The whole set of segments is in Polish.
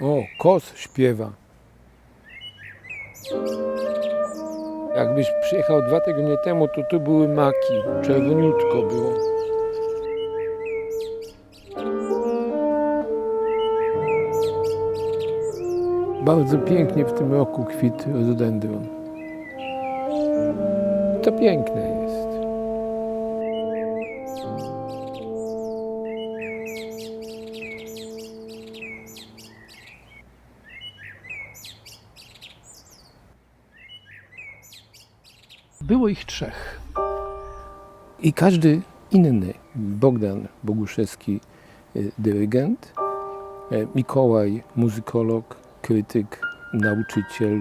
O, kos śpiewa. Jakbyś przyjechał dwa tygodnie temu, to tu były maki. Czerwoniutko było. Bardzo pięknie w tym roku kwit rododendron. To piękne jest. Było ich trzech. I każdy inny. Bogdan Boguszewski, y, dyrygent, e, Mikołaj, muzykolog, krytyk, nauczyciel,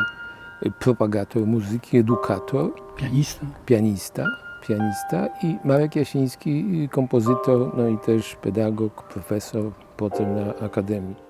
y, propagator muzyki, edukator, Pianista. pianista, pianista i Marek Jasiński, kompozytor, no i też pedagog, profesor, potem na akademii.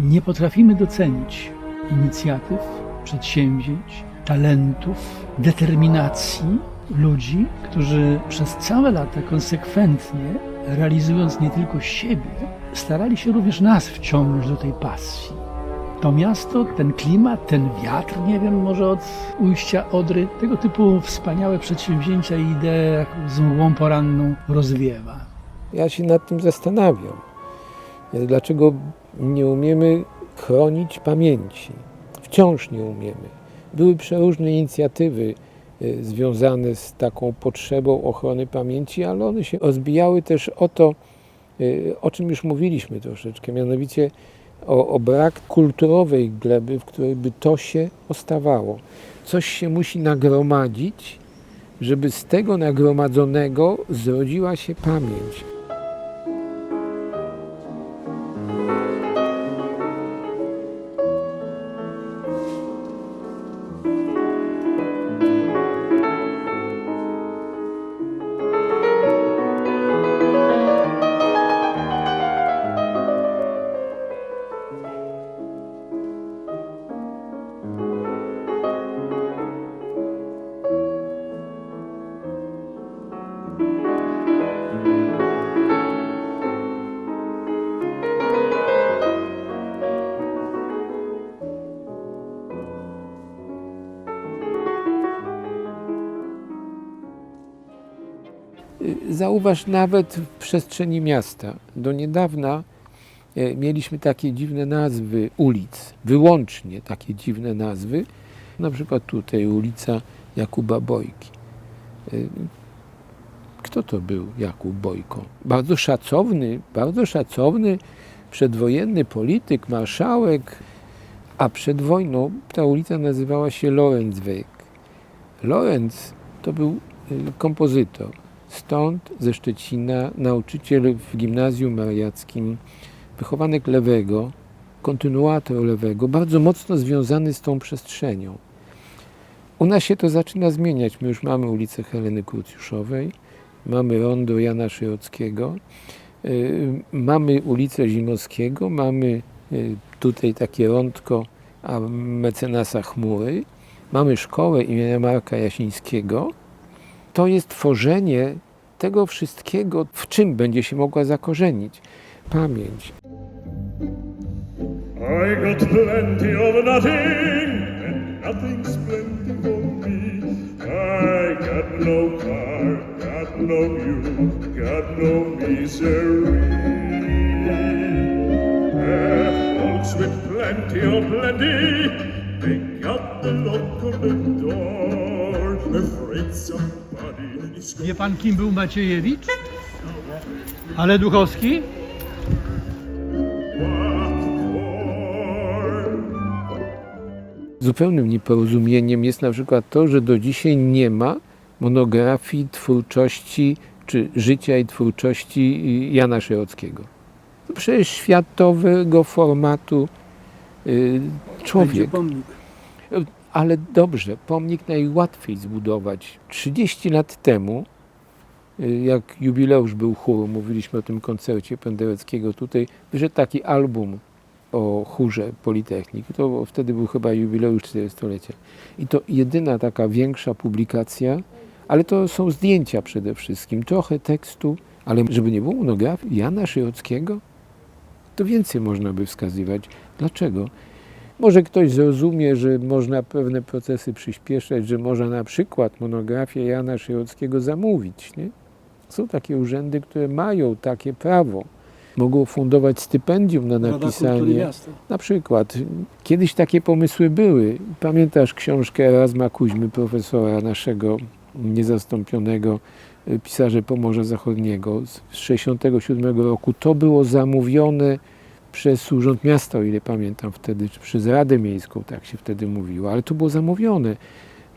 Nie potrafimy docenić inicjatyw, przedsięwzięć, talentów, determinacji ludzi, którzy przez całe lata konsekwentnie, realizując nie tylko siebie, starali się również nas wciągnąć do tej pasji. To miasto, ten klimat, ten wiatr, nie wiem, może od ujścia Odry, tego typu wspaniałe przedsięwzięcia i idee z mgłą poranną rozwiewa. Ja się nad tym zastanawiam. Dlaczego nie umiemy chronić pamięci? Wciąż nie umiemy. Były przeróżne inicjatywy y, związane z taką potrzebą ochrony pamięci, ale one się rozbijały też o to, y, o czym już mówiliśmy troszeczkę, mianowicie o, o brak kulturowej gleby, w której by to się ostawało. Coś się musi nagromadzić, żeby z tego nagromadzonego zrodziła się pamięć. Zauważ nawet w przestrzeni miasta. Do niedawna e, mieliśmy takie dziwne nazwy ulic, wyłącznie takie dziwne nazwy. Na przykład tutaj ulica Jakuba Bojki. E, Kto to był Jakub Bojko? Bardzo szacowny, bardzo szacowny przedwojenny polityk, marszałek, a przed wojną ta ulica nazywała się Lorenzweg. Lorenz to był e, kompozytor. Stąd ze Szczecina nauczyciel w gimnazjum mariackim, wychowanek lewego, kontynuator lewego, bardzo mocno związany z tą przestrzenią. U nas się to zaczyna zmieniać. My już mamy ulicę Heleny Krucjuszowej, mamy rondo Jana Szyrockiego, yy, mamy ulicę Zimowskiego, mamy yy, tutaj takie rondko a mecenasa Chmury, mamy szkołę imienia Marka Jasińskiego, to jest tworzenie tego wszystkiego, w czym będzie się mogła zakorzenić. Pamięć. I got plenty of nothing, and nothing's plenty for me. I got no car, got no you, got no misery. Eh, folks with plenty of plenty, they got the lock on the door, afraid is Wie pan, kim był Maciejewicz? Ale Duchowski? Zupełnym nieporozumieniem jest na przykład to, że do dzisiaj nie ma monografii twórczości czy życia i twórczości Jana Szerockiego. To przecież światowego formatu y, człowiek. pomnik. Ale dobrze, pomnik najłatwiej zbudować. 30 lat temu, y, jak jubileusz był chóru, mówiliśmy o tym koncercie Pendereckiego, tutaj wyszedł taki album o chórze Politechniki. To wtedy był chyba jubileusz 40-lecia. I to jedyna taka większa publikacja Ale to są zdjęcia przede wszystkim, trochę tekstu, ale żeby nie było monografii Jana Szyjockiego, to więcej można by wskazywać. Dlaczego? Może ktoś zrozumie, że można pewne procesy przyspieszać, że można na przykład monografię Jana Szyjockiego zamówić. Nie? Są takie urzędy, które mają takie prawo. Mogą fundować stypendium na napisanie. Na przykład, kiedyś takie pomysły były. Pamiętasz książkę Erasma Kuźmy, profesora naszego niezastąpionego y, pisarza Pomorza Zachodniego z 1967 roku. To było zamówione przez Urząd Miasta, o ile pamiętam wtedy, czy przez Radę Miejską, tak się wtedy mówiło, ale to było zamówione.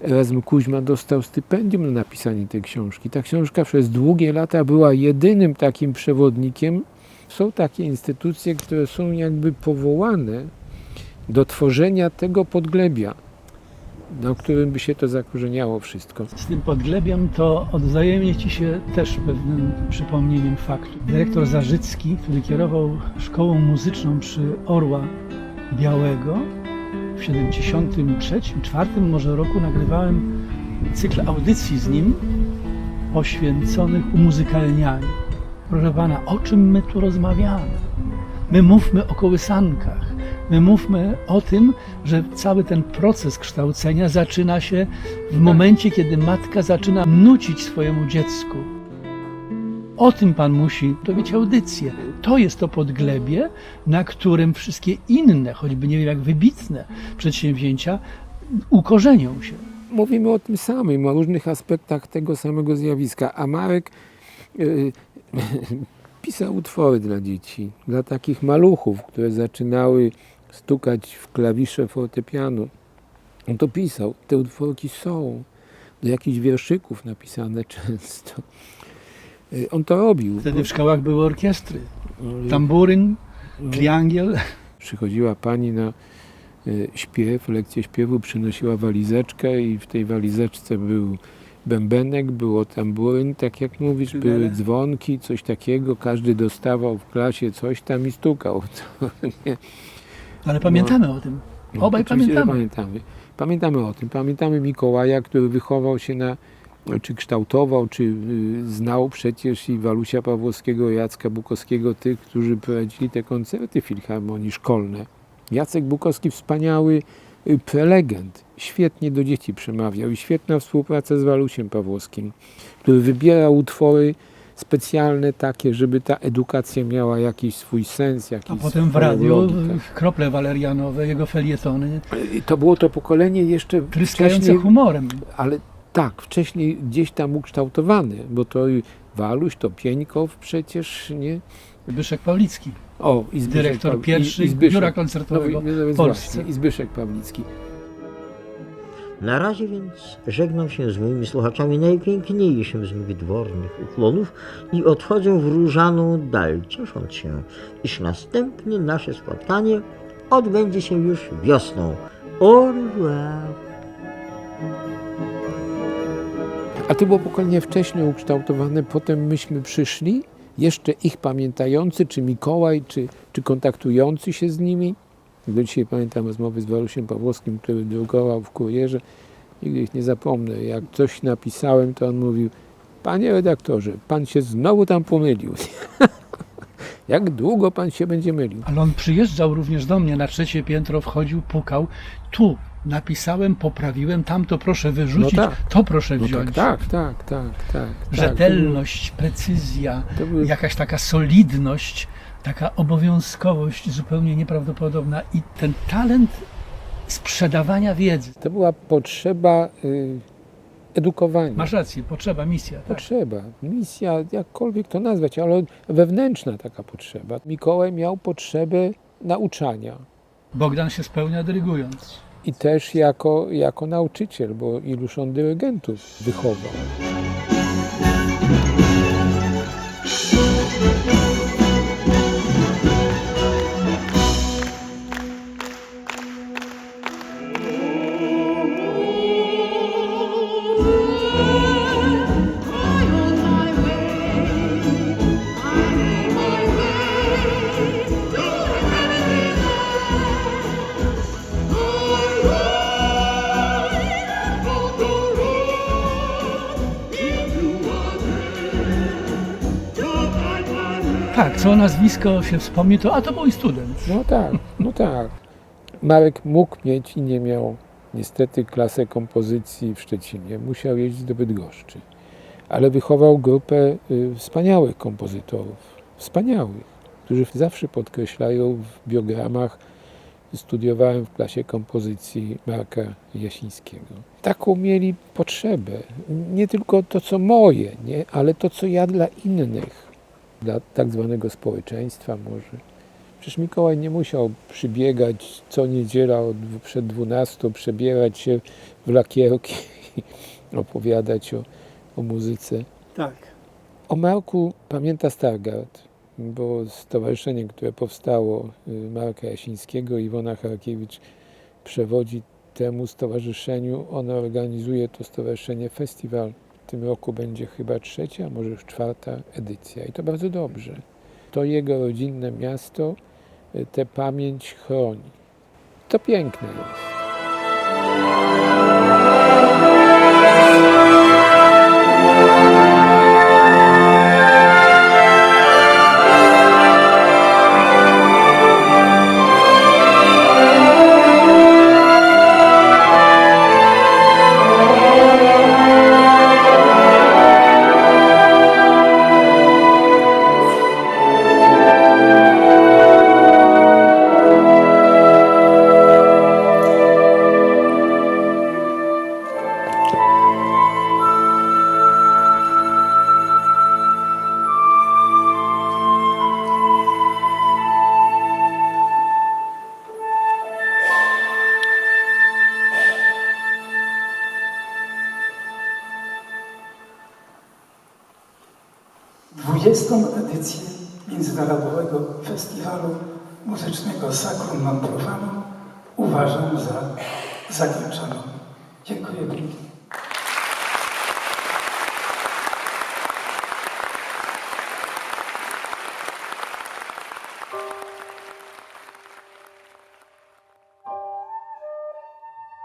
Erasm Kuźma dostał stypendium na napisanie tej książki. Ta książka przez długie lata była jedynym takim przewodnikiem. Są takie instytucje, które są jakby powołane do tworzenia tego podglebia, na którym by się to zakorzeniało wszystko. Z tym podglebiem to odwzajemnię Ci się też pewnym przypomnieniem faktu. Dyrektor Zarzycki, który kierował szkołą muzyczną przy Orła Białego, w 73, 4 może roku nagrywałem cykl audycji z nim poświęconych umuzykalnianiu. Proszę Pana, o czym my tu rozmawiamy? My mówmy o kołysankach. My mówmy o tym, że cały ten proces kształcenia zaczyna się w momencie, kiedy matka zaczyna nucić swojemu dziecku. O tym Pan musi robić audycję. To jest to podglebie, na którym wszystkie inne, choćby nie wiem jak wybitne przedsięwzięcia ukorzenią się. Mówimy o tym samym, o różnych aspektach tego samego zjawiska. A Marek y, pisał utwory dla dzieci, dla takich maluchów, które zaczynały stukać w klawisze fortepianu. On to pisał. Te utworki są do jakichś wierszyków napisane często. Y, On to robił. Wtedy w szkołach były orkiestry. Tamburyn, triangiel. Przychodziła pani na y, śpiew, lekcję śpiewu, przynosiła walizeczkę i w tej walizeczce był bębenek, było tamburyn, tak jak mówisz, były dzwonki, coś takiego. Każdy dostawał w klasie coś tam i stukał. To nie- Ale pamiętamy o tym. no, Obaj pamiętamy. pamiętamy. Pamiętamy o tym. Pamiętamy Mikołaja, który wychował się na, czy kształtował, czy y, znał przecież i Walusia Pawłowskiego, Jacka Bukowskiego, tych, którzy prowadzili te koncerty filharmonii szkolne. Jacek Bukowski wspaniały y, prelegent, świetnie do dzieci przemawiał i świetna współpraca z Walusiem Pawłowskim, który wybierał utwory specjalne takie, żeby ta edukacja miała jakiś swój sens, jakiś A potem w radiu logikę. krople walerianowe, jego felietony, I To było to pokolenie jeszcze tryskające wcześniej, humorem. ale tak, wcześniej gdzieś tam ukształtowane, bo to Waluś, to Pieńkow przecież, nie? Zbyszek Pawlicki, O, i Zbyszek dyrektor Paw- pierwszy i, i Zbyszek. biura koncertowego no, no, w Polsce. właśnie, I Zbyszek Pawlicki. Na razie więc żegnam się z moimi słuchaczami najpiękniejszym z mych dwornych ukłonów i odchodzę w różaną dal, ciesząc się, iż następne nasze spotkanie odbędzie się już wiosną. Au revoir. A to było pokolenie wcześniej ukształtowane, potem myśmy przyszli, jeszcze ich pamiętający, czy Mikołaj, czy, czy kontaktujący się z nimi. Do dzisiaj pamiętam rozmowy z Walusiem Pawłowskim, który drukował w kurierze. Nigdy ich nie zapomnę. Jak coś napisałem, to on mówił, panie redaktorze, pan się znowu tam pomylił. Jak długo pan się będzie mylił? Ale on przyjeżdżał również do mnie na trzecie piętro, wchodził, pukał. Tu napisałem, poprawiłem, tam to proszę wyrzucić, No tak. to proszę No wziąć. tak, tak, tak, tak, tak. Rzetelność, precyzja, To były, jakaś taka solidność, taka obowiązkowość zupełnie nieprawdopodobna i ten talent sprzedawania wiedzy. to była potrzeba y, edukowania. Masz rację, potrzeba, misja. Tak. Potrzeba, misja, jakkolwiek to nazwać, ale wewnętrzna taka potrzeba. Mikołaj miał potrzebę nauczania Bogdan się spełnia dyrygując. i też jako, jako nauczyciel, bo iluż on dyrygentów wychował. Tak, co nazwisko się wspomni, to a to mój student. No tak, no tak. Marek mógł mieć i nie miał niestety klasę kompozycji w Szczecinie. Musiał jeździć do Bydgoszczy. Ale wychował grupę y, wspaniałych kompozytorów. Wspaniałych, którzy zawsze podkreślają w biogramach studiowałem w klasie kompozycji Marka Jasińskiego. Taką mieli potrzebę. Nie tylko to, co moje, nie? ale to, co ja dla innych, dla tak zwanego społeczeństwa może. Przecież Mikołaj nie musiał przybiegać co niedziela od, przed 12, przebierać się w lakierki i opowiadać o, o muzyce. Tak. O Marku pamięta Stargard, bo stowarzyszenie, które powstało y, Marka Jasińskiego, Iwona Harkiewicz przewodzi temu stowarzyszeniu. Ona organizuje to stowarzyszenie festiwal. Tym roku będzie chyba trzecia, może już czwarta edycja i to bardzo dobrze. To jego rodzinne miasto y, tę pamięć chroni. To piękne jest. Dwudziestą edycję Międzynarodowego Festiwalu Muzycznego Sacrum Non uważam za zakończoną. Dziękuję pięknie.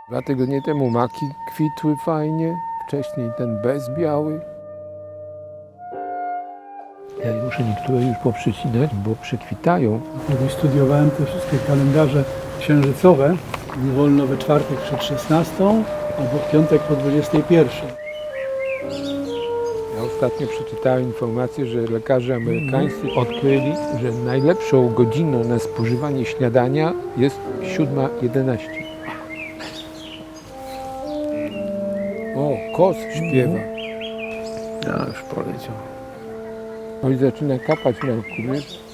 Dwa tygodnie temu maki kwitły fajnie, wcześniej ten bezbiały. Ja muszę niektóre już poprzecinać, bo przekwitają. Kiedyś studiowałem te wszystkie kalendarze księżycowe. Nie wolno we czwartek przed 16 albo w piątek po 21. Ja ostatnio przeczytałem informację, że lekarze amerykańscy odkryli, że najlepszą godziną na spożywanie śniadania jest 7.11. O, kos śpiewa. Ja już poleciał. No i zaczyna kapać Merkur, wiesz?